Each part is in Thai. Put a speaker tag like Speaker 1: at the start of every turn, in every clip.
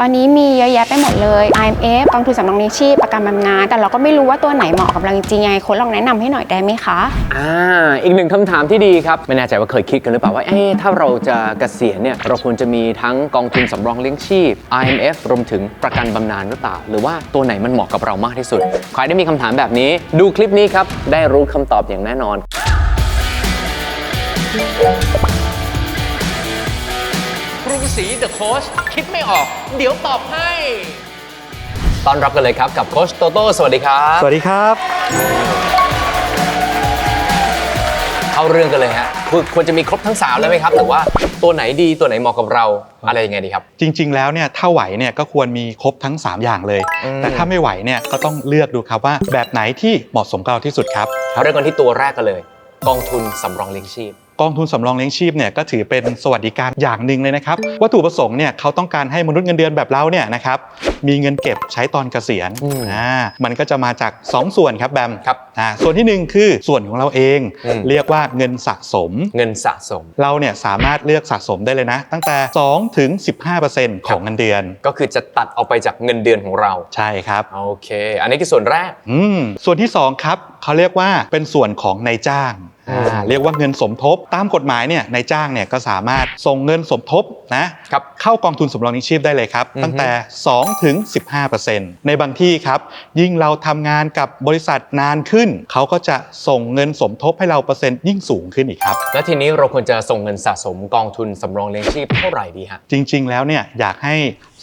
Speaker 1: ตอนนี้มีเยอะแยะไปหมดเลย IMF กองทุนสำรองเลี้ยงชีพประกันบำนาญแต่เราก็ไม่รู้ว่าตัวไหนเหมาะกับเราจริงๆยังไงค้ชลองแนะนำให้หน่อยได้ไหมคะ
Speaker 2: อ่าอีกหนึ่งคำถามที่ดีครับ ไม่แน่ใจว่าเคยคิดกันหรือเปล่าว่าเอ๊ะถ้าเราจะเกษียณเนี่ยเราควรจะมีทั้งกองทุนสำรองเลี้ยงชีพ IMF รวมถึงประกันบำนาญหรือเปล่า หรือว่าตัวไหนมันเหมาะกับเรามากที่สุด ใครได้มีคำถามแบบนี้ ดูคลิปนี้ครับได้รู้คำตอบอย่างแน่นอน กรุงศรีเดอะโค้ชคิดไม่ออก เดี๋ยวตอบให้ต้อนรับกันเลยครับกับโค้ชโตโต้สวัสดีครับ
Speaker 3: สวัสดีครับ
Speaker 2: เข้าเรื่องกันเลยฮะคือควรจะมีครบทั้ง3แล้วไหมครับหรือว่าตัวไหนดีตัวไหนเหมาะกับเราอะไรยังไงดีครับ
Speaker 3: จริง ๆ แล้วเนี่ยถ้าไหวเนี่ยก็ควรมีครบทั้ง 3 อย่างเลย
Speaker 2: อืม
Speaker 3: แต่ถ้าไม่ไหวเนี่ยก็ต้องเลือกดูครับว่าแบบไหนที่เหมาะสมกับเราที่สุดครับ
Speaker 2: เริ่มกันที่ตัวแรกกันเลย กองทุนสำรองเลี้ยงชีพ
Speaker 3: กองทุนสำรองเลี้ยงชีพเนี่ยก็ถือเป็นสวัสดิการอย่างหนึ่งเลยนะครับวัตถุประสงค์เนี่ยเขาต้องการให้มนุษย์เงินเดือนแบบเราเนี่ยนะครับมีเงินเก็บใช้ตอนเกษียณ
Speaker 2: อืม
Speaker 3: อ่ามันก็จะมาจาก 2 ส่วนครับแบม
Speaker 2: ครับ
Speaker 3: อ่าส่วนที่หนึ่งคือส่วนของเราเอง
Speaker 2: อืม
Speaker 3: เรียกว่าเงินสะสม
Speaker 2: เงินสะสม
Speaker 3: เราเนี่ยสามารถเลือกสะสมได้เลยนะ ตั้งแต่2ถึง15%ของเงินเดือน
Speaker 2: ก็คือจะตัดออกไปจากเงินเดือนของเรา
Speaker 3: ใช่ครับ
Speaker 2: โอเค อันนี้คือส่วนแรก
Speaker 3: อืมส่วนที่2ครับเขาเรียกว่าเป็นส่วนของนายจ้าง
Speaker 2: อืม
Speaker 3: อ่า เรียกว่าเงินสมทบตามกฎหมายเนี่ยนายจ้างเนี่ยก็สามารถส่งเงินสมทบนะครับเข้ากองทุนสำรองเลี้ยงชีพได้เลยครับ
Speaker 2: อือฮึ
Speaker 3: ตั้งแต่ 2 ถึง 15%ในบางที่ครับ ยิ่งเราทำงานกับบริษัทนานขึ้น เขาก็จะส่งเงินสมทบให้เราเปอร์เซ็นต์ยิ่งสูงขึ้นอีกครับ
Speaker 2: แล้วทีนี้เราควรจะส่งเงินสะสมกองทุนสำรองเลี้ยงชีพเท่าไหร่ดีฮะ
Speaker 3: จริง ๆ แล้วเนี่ยอยากให้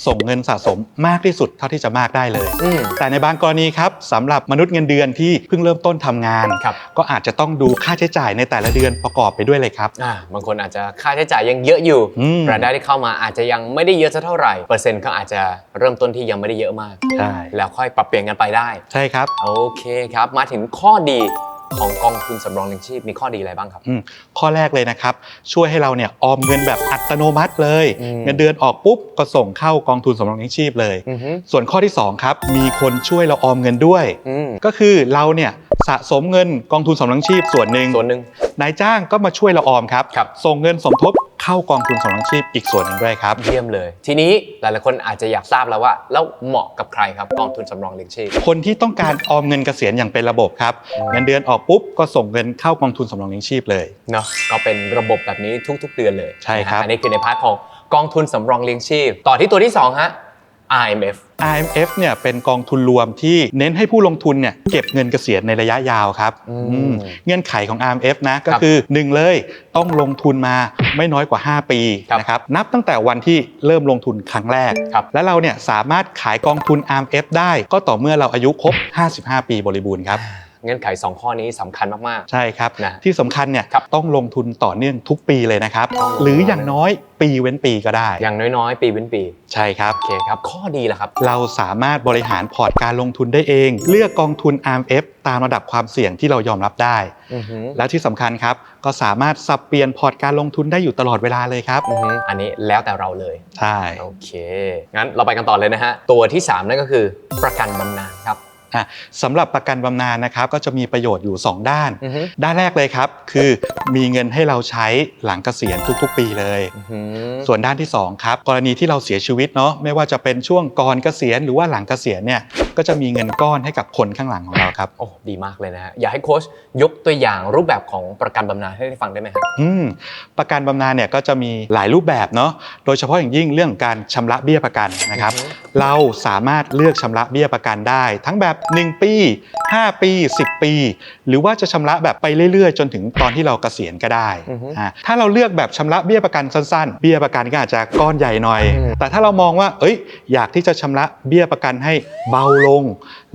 Speaker 3: ส่งเงินสะสมมากที่สุดเท่าที่จะมากได้เลย
Speaker 2: อืม
Speaker 3: แต่ในบางกรณีครับสำหรับมนุษย์เงินเดือนที่เพิ่งเริ่มต้นทำงาน
Speaker 2: ครับ
Speaker 3: ก็อาจจะต้องดูค่าใช้จ่ายในแต่ละเดือนประกอบไปด้วยเลยครับ
Speaker 2: อ่าบางคนอาจจะค่าใช้จ่ายยังเยอะอยู่
Speaker 3: อืม
Speaker 2: รายได้ที่เข้ามาอาจจะยังไม่ได้เยอะสักเท่าไหร่เปอร์เซ็นต์ก็อาจจะเริ่มต้นที่ยังไม่ได้เยอะมาก
Speaker 3: ใช่
Speaker 2: แล้วค่อยปรับเปลี่ยนกันไปได้
Speaker 3: ใช่ครับ
Speaker 2: โอเคครับ มาถึงข้อดี ของกองทุนสำรองเลี้ยงชีพมีข้อดีอะไรบ้างครับ
Speaker 3: อืมข้อแรกเลยนะครับ ช่วยให้เราเนี่ยออมเงินแบบอัตโนมัติเลย
Speaker 2: อืม
Speaker 3: เงินเดือนออกปุ๊บก็ส่งเข้ากองทุนสำรองเลี้ยงชีพเลย
Speaker 2: อือฮึ
Speaker 3: ส่วนข้อที่สองครับมีคนช่วยเราออมเงินด้วย
Speaker 2: อืม
Speaker 3: ก็คือเราเนี่ยสะสมเงินกองทุนสำรองเลี้ยงชีพส่วนหนึ่ง
Speaker 2: ส่วนหนึ่ง
Speaker 3: นายจ้างก็มาช่วยเราออมครับ
Speaker 2: ครับ
Speaker 3: ส่งเงินสมทบ เข้ากองทุนสำรองเลี้ยงชีพอีกส่วนหนึ่งด้วยครับ
Speaker 2: เยี่ยมเลย ทีนี้หลายๆคนอาจจะอยากทราบแล้วว่า แล้วเหมาะกับใครครับกองทุนสำรองเลี้ยงชีพ
Speaker 3: คนที่ต้องการออมเงินเกษียณอย่างเป็นระบบครับ
Speaker 2: อืม
Speaker 3: เงินเดือนออกปุ๊บก็ส่งเงินเข้ากองทุนสำรองเลี้ยงชีพเลย
Speaker 2: เนาะก็เป็นระบบแบบนี้ทุก ๆ เดือนเลย
Speaker 3: ใช่ครับ
Speaker 2: นะฮะอันนี้คือในพาร์ทของกองทุนสำรองเลี้ยงชีพ ต่อที่ตัวที่สองฮะ IMF
Speaker 3: IMF เนี่ยเป็นกองทุนรวมที่เน้นให้ผู้ลงทุนเนี่ยเก็บเงินเกษียณในระยะยาวครับ
Speaker 2: อืม
Speaker 3: อืมเงื่อนไขของ IMF นะก็
Speaker 2: ครับ
Speaker 3: คือ 1 เลยต้องลงทุนมาไม่น้อยกว่า 5 ปี
Speaker 2: ครับ
Speaker 3: นะครับนับตั้งแต่วันที่เริ่มลงทุนครั้งแรก
Speaker 2: ครับ
Speaker 3: และเราเนี่ยสามารถขายกองทุน IMF ได้ก็ต่อเมื่อเราอายุครบ 55 ปีบริบูรณ์ครับ
Speaker 2: เงื่อนไข 2 ข้อนี้สำคัญมาก
Speaker 3: ใช่ครับ
Speaker 2: นะ
Speaker 3: ที่สำคัญเนี่ย
Speaker 2: ครับ
Speaker 3: ต้องลงทุนต่อเนื่องทุกปีเลยนะครับ
Speaker 2: อ๋อ
Speaker 3: หรืออย่างน้อยปีเว้นปีก็ได้
Speaker 2: ๆอย่างน้อยๆ ปีเป็นปี
Speaker 3: ใช่ครับ
Speaker 2: โอเคครับ ข้อดีล่ะครับ
Speaker 3: เราสามารถบริหารพอร์ตการลงทุนได้เอง เลือกกองทุน RMF ตามระดับความเสี่ยงที่เรายอมรับได้
Speaker 2: อือฮึ
Speaker 3: และที่สำคัญครับ ก็สามารถสับเปลี่ยนพอร์ตการลงทุนได้อยู่ตลอดเวลาเลยครับ
Speaker 2: อือฮึอันนี้แล้วแต่เราเลย
Speaker 3: ใช่
Speaker 2: โอเค งั้นเราไปกันต่อเลยนะฮะ ตัวที่ 3 นั่นก็คือประกันบำนาญครับ
Speaker 3: อะ สำหรับประกันบำนาญนะครับก็จะมีประโยชน์อยู่ 2 ด้าน
Speaker 2: อือฮึ
Speaker 3: ด้านแรกเลยครับ คือมีเงินให้เราใช้หลังเกษียณทุกๆ ปีเลย
Speaker 2: อือฮึ
Speaker 3: ส่วนด้านที่2ครับกรณีที่เราเสียชีวิตเนาะไม่ว่าจะเป็นช่วงก่อนเกษียณหรือว่าหลังเกษียณเนี่ยก็จะมีเงินก้อนให้กับคนข้างหลังของเราครับ
Speaker 2: โอ้ดีมากเลยนะฮะอยากให้โค้ชยกตัวอย่างรูปแบบของประกันบำนาญให้ได้ฟังได้ไหมครับ
Speaker 3: อืมประกันบำนาญเนี่ยก็จะมีหลายรูปแบบเนาะโดยเฉพาะอย่างยิ่งเรื่องการชำระเบี้ยประกันนะครับ
Speaker 2: อือฮึ
Speaker 3: เราสามารถเลือกชำระเบี้ยประกันได้ ทั้งแบบ1 ปี 5 ปี 10 ปี หรือว่าจะชำระแบบไปเรื่อยๆ จนถึงตอนที่เราเกษียณก็ได้
Speaker 2: อือฮึ
Speaker 3: อ่าถ้าเราเลือกแบบชำระเบี้ยประกันสั้นๆ เบี้ยประกันก็อาจจะก้อนใหญ่หน่อย
Speaker 2: อืม
Speaker 3: แต่ถ้าเรามองว่าเอ้ยอยากที่จะชำระเบี้ยประกันให้เบาลง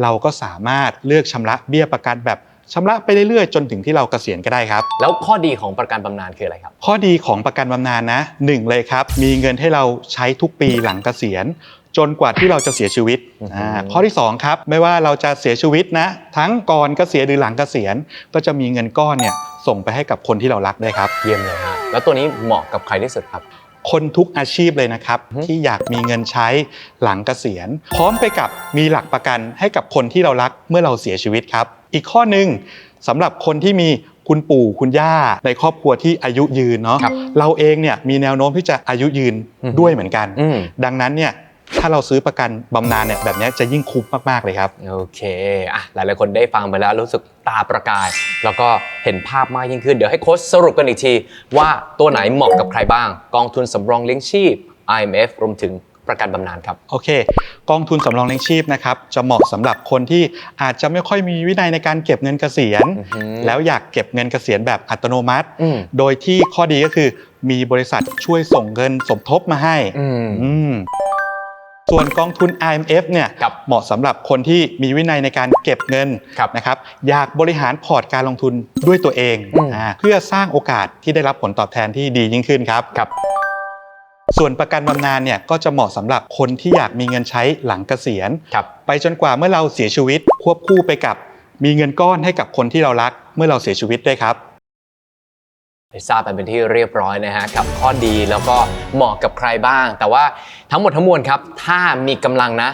Speaker 3: เราก็สามารถเลือกชำระเบี้ยประกันแบบชำระไปเรื่อยๆ จนถึงที่เราเกษียณก็ได้ครับ
Speaker 2: แล้วข้อดีของประกันบำนาญคืออะไรครับ
Speaker 3: ข้อดีของประกันบำนาญนะหนึ่งเลยครับ มีเงินให้เราใช้ทุกปีหลังเกษียณ จนกว่าที่เราจะเสียชีวิต
Speaker 2: อือฮึ
Speaker 3: อ่าข้อที่สองครับไม่ว่าเราจะเสียชีวิตนะ ทั้งก่อนเกษียณหรือหลังเกษียณ ก็จะมีเงินก้อนเนี่ยส่งไปให้กับคนที่เรารักด้วยครับ
Speaker 2: เยี่ยมเลยฮะแล้วตัวนี้เหมาะกับใครที่สุดครับ
Speaker 3: คนทุกอาชีพเลยนะครับ
Speaker 2: อือฮึ
Speaker 3: ที่อยากมีเงินใช้หลังเกษียณ พร้อมไปกับมีหลักประกันให้กับคนที่เรารักเมื่อเราเสียชีวิตครับ อีกข้อหนึ่งสำหรับคนที่มีคุณปู่คุณย่าในครอบครัวที่อายุยืนเนาะ
Speaker 2: ครับ
Speaker 3: เราเองเนี่ยมีแนวโน้มที่จะอายุยืน
Speaker 2: อือฮึ
Speaker 3: ด้วยเหมือนกัน
Speaker 2: อืม
Speaker 3: ดังนั้นเนี่ย ถ้าเราซื้อประกันบำนาญเนี่ยแบบเนี้ยจะยิ่งคุ้มมากๆเลยครับ
Speaker 2: โอเคอะหลายๆคนได้ฟังไปแล้วรู้สึกตาประกาย แล้วก็เห็นภาพมากยิ่งขึ้น เดี๋ยวให้โค้ชสรุปกันอีกที ว่าตัวไหนเหมาะกับใครบ้าง กองทุนสำรองเลี้ยงชีพ IMF รวมถึงประกันบำนาญครับ
Speaker 3: โอเค กองทุนสำรองเลี้ยงชีพนะครับจะเหมาะสำหรับคนที่อาจจะไม่ค่อยมีวินัยในการเก็บเงินเกษียณ
Speaker 2: อือฮึ
Speaker 3: แล้วอยากเก็บเงินเกษียณแบบอัตโนมัติ
Speaker 2: อืม
Speaker 3: โดยที่ข้อดีก็คือมีบริษัทช่วยส่งเงินสมทบมาให้
Speaker 2: อืม
Speaker 3: อืม ส่วนกองทุน IMF เนี่ย
Speaker 2: ครับ
Speaker 3: เหมาะสำหรับคนที่มีวินัยในการเก็บเงิน
Speaker 2: ครับ
Speaker 3: นะครับอยากบริหารพอร์ตการลงทุนด้วยตัวเอง
Speaker 2: อืม
Speaker 3: อ่าเพื่อสร้างโอกาสที่ได้รับผลตอบแทนที่ดียิ่งขึ้นครับ
Speaker 2: ครับ
Speaker 3: ส่วนประกันบำนาญเนี่ยก็จะเหมาะสำหรับคนที่อยากมีเงินใช้หลังเกษียณ
Speaker 2: ครับ
Speaker 3: ไปจนกว่าเมื่อเราเสียชีวิตควบคู่ไปกับมีเงินก้อนให้กับคนที่เรารักเมื่อเราเสียชีวิตด้วยครับ
Speaker 2: ได้ทราบไปเป็นที่เรียบร้อยนะฮะกับข้อดีแล้วก็เหมาะกับใครบ้าง แต่ว่าทั้งหมดทั้งมวลครับ ถ้ามีกำลังนะ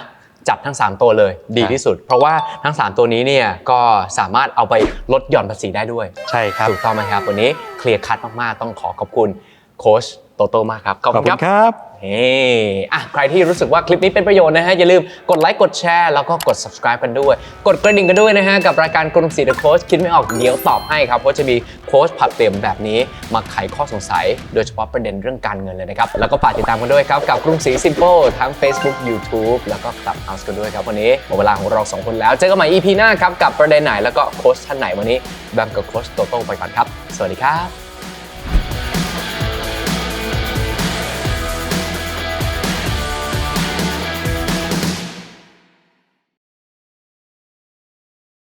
Speaker 2: จับทั้ง 3 ตัวเลยดีที่สุด เพราะว่าทั้ง 3 ตัวนี้เนี่ยก็สามารถเอาไปลดหย่อนภาษีได้ด้วย
Speaker 3: ใช่ครับ
Speaker 2: ถูกต้องไหมครับ วันนี้เคลียร์คัดมาก ๆ ต้องขอขอบคุณโค้ช โตโต้มากครับ ขอบคุณครับ
Speaker 3: ครับ
Speaker 2: เฮ้อะใครที่รู้สึกว่าคลิปนี้เป็นประโยชน์นะฮะ อย่าลืมกดไลค์กดแชร์แล้วก็กด subscribe กันด้วย กดกระดิ่งกันด้วยนะฮะ กับรายการกรุงศรีเดอะโค้ชคิดไม่ออกเดี๋ยวตอบให้ครับ เพราะจะมีโค้ชผัดเปลี่ยนแบบนี้ มาไขข้อสงสัย โดยเฉพาะประเด็นเรื่องการเงินเลยนะครับ แล้วก็ฝากติดตามกันด้วยครับกับกรุงศรี Simple ทั้ง Facebook YouTube แล้วก็ Clubhouse กันด้วยครับวันนี้หมดเวลาของเราสองคนแล้วเจอกันใหม่ EP หน้าครับกับประเด็นไหนแล้วก็โค้ชท่านไหนวันนี้แบมกับโค้ชโตโต้ไปก่อนครับ สวัสดีครับ